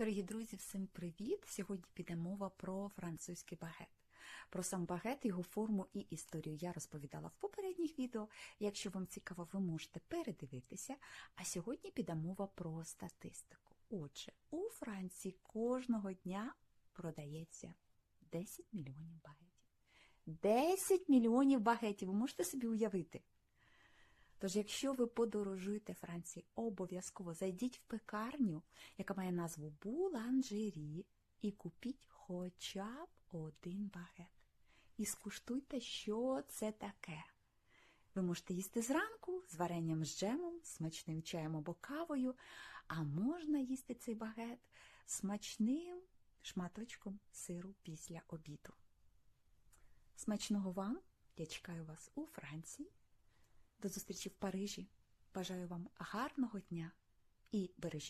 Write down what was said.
Дорогі друзі, всім привіт! Сьогодні піде мова про французький багет. Про сам багет, його форму і історію я розповідала в попередніх відео. Якщо вам цікаво, ви можете передивитися. А сьогодні піде мова про статистику. Отже, у Франції кожного дня продається 10 мільйонів багетів. 10 мільйонів багетів! Ви можете собі уявити? Тож, якщо ви подорожуєте Франції, обов'язково зайдіть в пекарню, яка має назву Буланжері, і купіть хоча б один багет. І скуштуйте, що це таке. Ви можете їсти зранку з варенням з джемом, смачним чаєм або кавою, а можна їсти цей багет смачним шматочком сиру після обіду. Смачного вам! Я чекаю вас у Франції. До зустрічі в Парижі. Бажаю вам гарного дня і бережіть.